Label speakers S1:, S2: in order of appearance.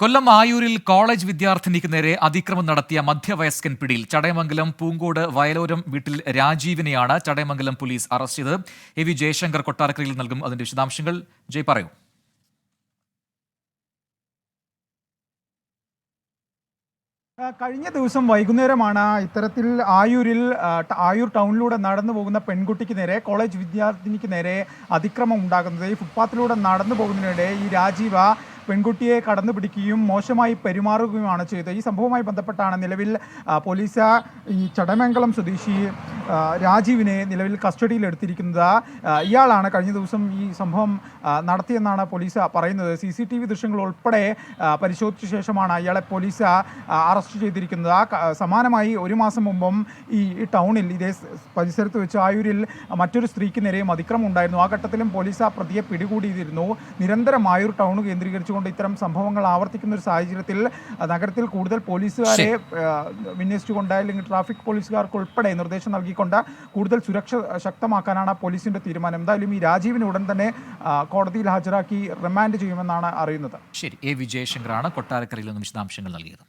S1: കൊല്ലം ആയൂരിൽ college വിദ്യാർത്ഥിനിക്ക് നേരെ അതിക്രമം നടത്തിയ മധ്യവയസ്കൻ പിടിയിൽ ചടയമംഗലം പൂങ്കോട് വയലോരം വീട്ടിൽ രാജീവിനെയാണ് ചടയമംഗലം പോലീസ് അറസ്റ്റ് ചെയ്തത്. എ വി ജയശങ്കർ കൊട്ടാരക്കരയിൽ നൽകും അതിന്റെ വിശദാംശങ്ങൾ. ജയ് പറയൂ.
S2: കഴിഞ്ഞ ദിവസം വൈകുന്നേരമാണ് ഇത്തരത്തിൽ ആയൂരിൽ ആയൂർ ടൗണിലൂടെ നടന്നു പോകുന്ന പെൺകുട്ടിക്ക് നേരെ കോളേജ് വിദ്യാർത്ഥിനിക്ക് നേരെ അതിക്രമം ഉണ്ടാകുന്നത്. ഈ ഫുട്പാത്തിലൂടെ നടന്നു പോകുന്നതിനിടെ ഈ രാജീവ പെൺകുട്ടിയെ കടന്നു പിടിക്കുകയും മോശമായി പെരുമാറുകയുമാണ് ചെയ്തത്. ഈ സംഭവവുമായി ബന്ധപ്പെട്ടാണ് നിലവിൽ പോലീസ് ഈ ചടമംഗലം സ്വദേശി രാജീവിനെ നിലവിൽ കസ്റ്റഡിയിൽ എടുത്തിരിക്കുന്നത്. ആ, ഇയാളാണ് കഴിഞ്ഞ ദിവസം ഈ സംഭവം നടത്തിയെന്നാണ് പോലീസ് പറയുന്നത്. സി സി ടി വി ദൃശ്യങ്ങൾ ഉൾപ്പെടെ പരിശോധിച്ച ശേഷമാണ് ഇയാളെ പോലീസ് അറസ്റ്റ് ചെയ്തിരിക്കുന്നത്. സമാനമായി ഒരു മാസം മുമ്പും ഈ ടൗണിൽ ഇതേ പരിസരത്ത് വെച്ച് ആയൂരിൽ മറ്റൊരു സ്ത്രീക്ക് നേരെയും അതിക്രമം ഉണ്ടായിരുന്നു ആ ഘട്ടത്തിലും പോലീസ് ആ പ്രതിയെ പിടികൂടിയിരുന്നു. നിരന്തരം ആയൂർ ടൗൺ കേന്ദ്രീകരിച്ചുകൊണ്ട് ഇത്തരം സംഭവങ്ങൾ ആവർത്തിക്കുന്ന ഒരു സാഹചര്യത്തിൽ നഗരത്തിൽ കൂടുതൽ പോലീസുകാരെ വിന്യസിച്ചുകൊണ്ട് അല്ലെങ്കിൽ ട്രാഫിക് പോലീസുകാർക്ക് ഉൾപ്പെടെ നിർദ്ദേശം നൽകിക്കൊണ്ട് കൂടുതൽ സുരക്ഷ ശക്തമാക്കാനാണ് പോലീസിന്റെ തീരുമാനം. എന്തായാലും ഈ രാജീവിനെ ഉടൻ തന്നെ കോടതിയിൽ ഹാജരാക്കി റിമാൻഡ് ചെയ്യുമെന്നാണ് അറിയുന്നത്.
S1: ശരി എ. വിജയശങ്കറാണ് കൊട്ടാരക്കരയിൽ നിന്നും വിശദാംശങ്ങൾ നൽകിയത്.